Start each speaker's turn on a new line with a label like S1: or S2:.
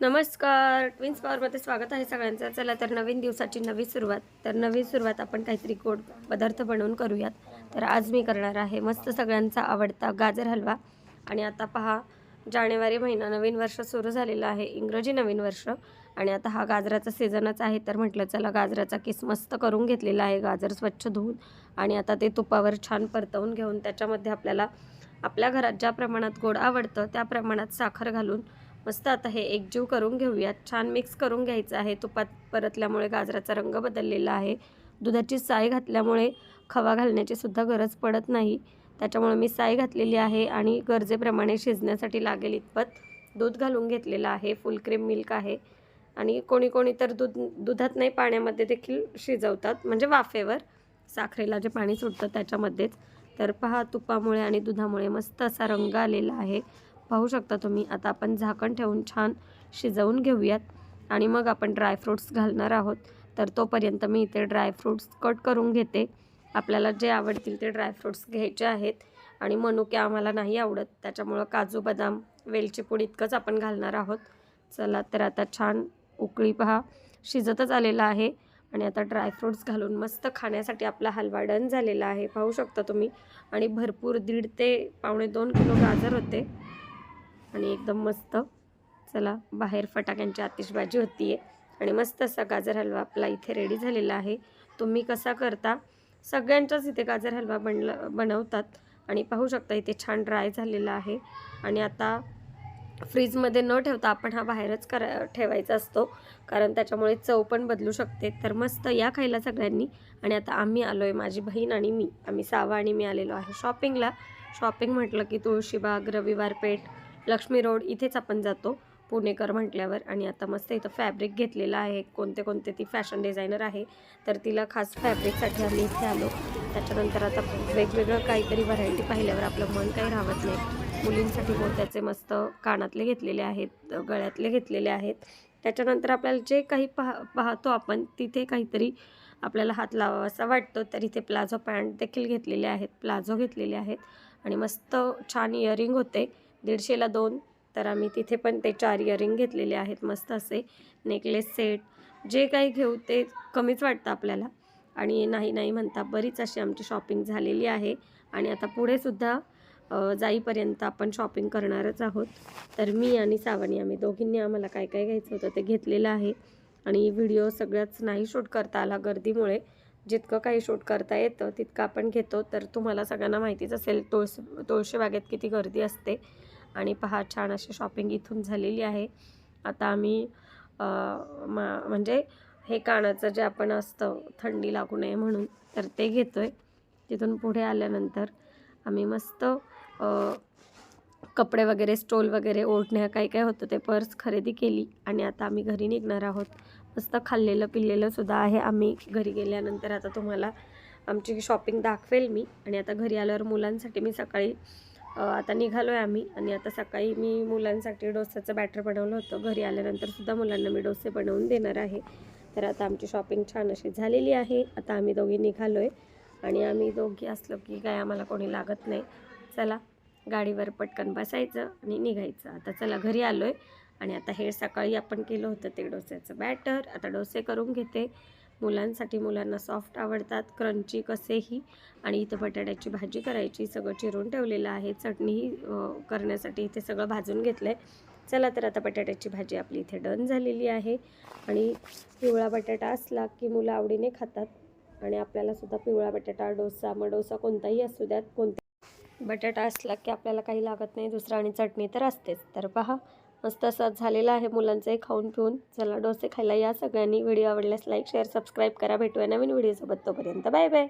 S1: नमस्कार. ट्विन्स पॉवरमध्ये स्वागत आहे सगळ्यांचं. चला तर नवीन दिवसाची नवी सुरुवात. तर नवीन सुरुवात आपण काहीतरी गोड पदार्थ बनवून करूयात. तर आज मी करणार आहे मस्त सगळ्यांचा आवडता गाजर हलवा. आणि आता पहा जानेवारी महिना नवीन वर्ष सुरू झालेलं आहे. इंग्रजी नवीन वर्ष. आणि आता हा गाजराचा सीझनच आहे. तर म्हटलं चला गाजराचा किस मस्त करून घेतलेला आहे. गाजर स्वच्छ धुवून. आणि आता ते तुपावर छान परतवून घेऊन त्याच्यामध्ये आपल्याला आपल्या घरात ज्या प्रमाणात गोड आवडतं त्या प्रमाणात साखर घालून मस्त आता हे एकजीव करून घेऊयात. छान मिक्स करून घ्यायचं आहे. तुपात परतल्यामुळे गाजराचा रंग बदललेला आहे. दुधाची साय घातल्यामुळे खवा घालण्याची सुद्धा गरज पडत नाही. त्याच्यामुळे मी साय घातलेली आहे आणि गरजेप्रमाणे शिजण्यासाठी लागेल इतपत दूध घालून घेतलेलं आहे. फुल क्रीम मिल्क आहे. आणि कोणी कोणी तर दूध दुधात नाही पाण्यामध्ये देखील शिजवतात. म्हणजे वाफेवर साखरेला जे पाणी सुटतं त्याच्यामध्येच. तर पहा तुपामुळे आणि दुधामुळे मस्त असा रंग आलेला आहे. पाहू शकता तुम्ही. आता आपण झाकण ठेवून छान शिजवून घेऊयात. आणि मग आपण ड्रायफ्रूट्स घालणार आहोत. तर तोपर्यंत मी इथे ड्रायफ्रूट्स कट करून घेते. आपल्याला जे आवडतील ते ड्रायफ्रूट्स घ्यायचे आहेत. आणि मनुके आम्हाला नाही आवडत. त्याच्यामुळं काजू बदाम वेलची पूड इतकंच आपण घालणार आहोत. चला तर आता छान उकळी पहा. शिजतच आलेला आहे. आणि आता ड्रायफ्रूट्स घालून मस्त खाण्यासाठी आपला हलवा डन झालेला आहे. पाहू शकता तुम्ही. आणि भरपूर दीड ते पावणे दोन किलो गाजर होते. आणि एकदम मस्त. चला बाहेर फटाक्यांची आतिषबाजी होती आहे आणि मस्त असा गाजर हलवा आपला इथे रेडी झालेला आहे. तुम्ही कसा करता? सगळ्यांच्याच इथे गाजर हलवा बनला बनवतात. आणि पाहू शकता इथे छान ड्राय झालेला आहे. आणि आता फ्रीजमध्ये न ठेवता आपण हा बाहेरच करा ठेवायचा असतो. कारण त्याच्यामुळे चव पण बदलू शकते. तर मस्त या खायला सगळ्यांनी. आणि आता आम्ही आलो आहे माझी बहीण आणि मी. आम्ही सावा आणि मी आलेलो आहे शॉपिंगला शॉपिंग म्हटलं की तुळशीबाग रविवार पेठ लक्ष्मी रोड इथेच आपण जातो पुणेकर म्हटल्यावर. आणि आता मस्त इथं फॅब्रिक घेतलेलं आहे. कोणते कोणते ती फॅशन डिझायनर आहे तर तिला खास फॅब्रिकसाठी आम्ही इथे आलो. त्याच्यानंतर आता वेगवेगळं काहीतरी व्हरायटी पाहिल्यावर आपलं मन काही राहत नाही. मुलींसाठी मोत्याचे मस्त कानातले घेतलेले आहेत गळ्यातले घेतलेले आहेत. त्याच्यानंतर आपल्याला जे काही पाह पाहतो आपण तिथे काहीतरी आपल्याला हात लावावा असा वाटतो तर इथे प्लाझो पॅन्ट देखील घेतलेले आहेत प्लाझो घेतलेले आहेत. आणि मस्त छान इयरिंग होते. दीडशेला दोन. तर आम्ही तिथे पण ते चार इयरिंग घेतलेले आहेत मस्त असे नेकलेस सेट जे काही घेऊ ते कमीच वाटतं आपल्याला. आणि नाही नाही म्हणता बरीच अशी आमची शॉपिंग झालेली आहे. आणि आता पुढेसुद्धा जाईपर्यंत आपण शॉपिंग करणारच आहोत. तर मी आणि सावणी आम्ही दोघींनी आम्हाला काय काय घ्यायचं होतं ते घेतलेलं आहे. आणि व्हिडिओ सगळ्याच नाही शूट करता आला गर्दीमुळे. जितकं काही शूट करता येतं तितकं आपण घेतो. तर तुम्हाला सगळ्यांना माहितीच असेल तुळस तुळशी बागेत किती गर्दी असते. आणि पहा छान अशी शॉपिंग इथून झालेली आहे. आता आम्ही मा म्हणजे हे कानाचं जे आपण असतं थंडी लागू नये म्हणून तर ते घेतो आहे तिथून पुढे आल्यानंतर आम्ही मस्त कपडे वगैरे स्टोल वगैरे ओढण्या काय काय होतं ते पर्स खरेदी केली आणि आता आम्ही घरी निघणार आहोत. मस्त खाल्लेलं पिल्लेलं सुद्धा आहे. आम्ही घरी गेल्यानंतर आता तुम्हाला आमची शॉपिंग दाखवेल मी. आणि आता घरी आल्यावर मुलांसाठी मी सकाळी आता निघालो आहे आम्ही आणि आता सकाळी मी मुलांसाठी डोस्याचं बॅटर बनवलं होतं. घरी आल्यानंतरसुद्धा मुलांना मी डोसे बनवून देणार आहे. तर आता आमची शॉपिंग छान अशी झालेली आहे. आता आम्ही दोघी निघालो आहे आणि आम्ही दोघी असलो की काय आम्हाला कोणी लागत नाही. चला गाडीवर पटकन बसायचं आणि निघायचं. आता चला घरी आलो आहे आणि आता हे सकाळी आपण केलं होतं ते डोस्याचं बॅटर आता डोसे करून घेते. मुलांसाठी मुलांना सॉफ्ट आवडतात क्रंची कसेही. आणि इथं बटाट्याची भाजी करायची सगळं चिरून ठेवलेलं आहे. चटणीही करण्यासाठी इथे सगळं भाजून घेतलं आहे चला तर आता बटाट्याची भाजी आपली इथे डन झालेली आहे. आणि पिवळा बटाटा असला की मुलं आवडीने खातात. आणि आपल्यालासुद्धा पिवळा बटाटा डोसा मडोसा कोणताही असू द्यात कोणते बटाटा असला की आपल्याला काही लागत नाही. दुसरा आणि चटणी तर असतेच. तर पहा मस्त असा झालेला आहे मुलांचंही खाऊन पिऊन. चला डोसे खायला या सगळ्यांनी. व्हिडिओ आवडल्यास लाईक शेअर सबस्क्राईब करा. भेटूया नवीन व्हिडिओसोबत तोपर्यंत. Bye bye